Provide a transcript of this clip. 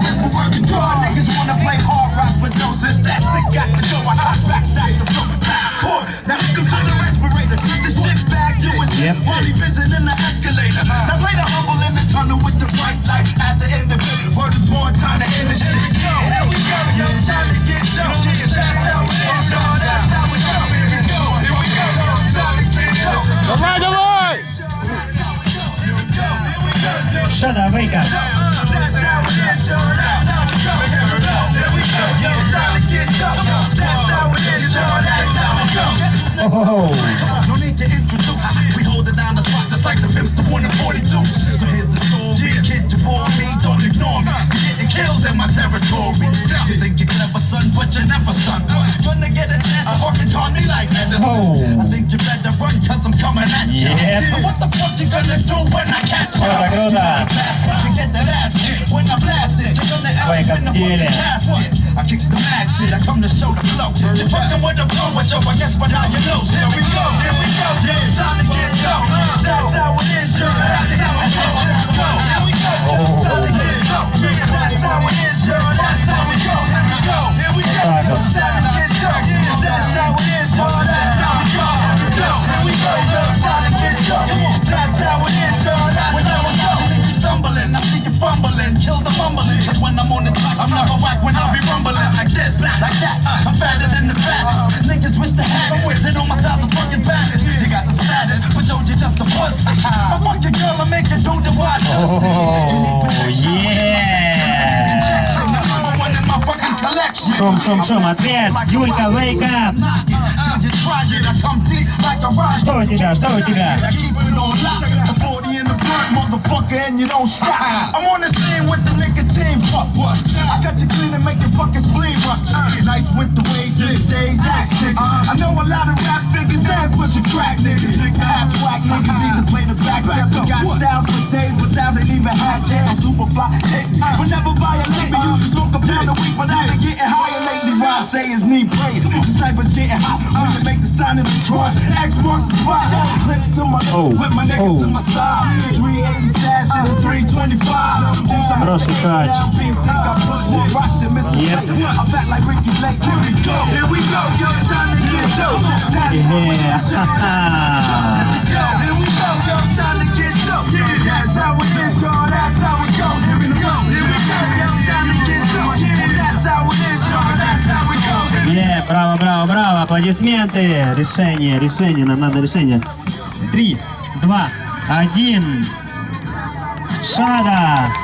the working hard. Niggas wanna play hard rock, no, got go, I. Now the respirator, get the shit back to the escalator. Now play the humble in the tunnel with the at the end of it. Time to end the shit. We go, time to get. That's how that's how go. We go, here we go. All right, all right. Shut up, wake up. Oh. No need to introduce. We holding down the spot The like the pimps, the one and 40. So here's the story. Kid, you bore me, don't ignore me. You're getting kills in my territory. You think you're clever, son, but you're never son. Gonna get a chance to fucking call me like Edison. Oh. I think you better run, cause I'm coming at you. Yeah. What the fuck you gonna do when I catch you? Hola, hola. You get the last hit. when I blast it. You're gonna out in the fucking casket. I kicks the mad shit, I come to show the flow. You're fucking with the flow, but yo, I guess by now you know. So here we go, here we go, yeah, time to get dope. kill the mumbling. Cause when I'm on the track, I'm never whack when I be rumbling like this, like that. I'm fatter than the fattest. Niggas wish they had it. They know my style the fucking baddest. You got the status, but yo, you just a pussy. I fuck your girl and make you do the watch us. О, е. Number one in my fucking collection. Шум, шум, шум, ответ. Юлька, вейка. Till you try it, I come deep like a rock. Что у тебя, что у тебя? Motherfucker, and you don't stop. I'm on the scene with the nicotine puff. I got you clean and make your fucking spleen rupture. Nice with the ways, six days, axe niggas. I know a lot of rap figures and push crack niggas. Half whack niggas need to play the back step. Got styles for days, but styles ain't even had yet. I'm super fly. But never violate me. You can smoke a pound a week, but I've been getting higher lately. Why I say his knee braid. The sniper's getting hot when you make the sign in the drawing. X marks the spot. Clips to my Oh, with my niggas oh. to my side. Хороший тач. Yeah, браво, браво, браво, аплодисменты, решение, решение, нам надо решение. Три, два, один. Sada.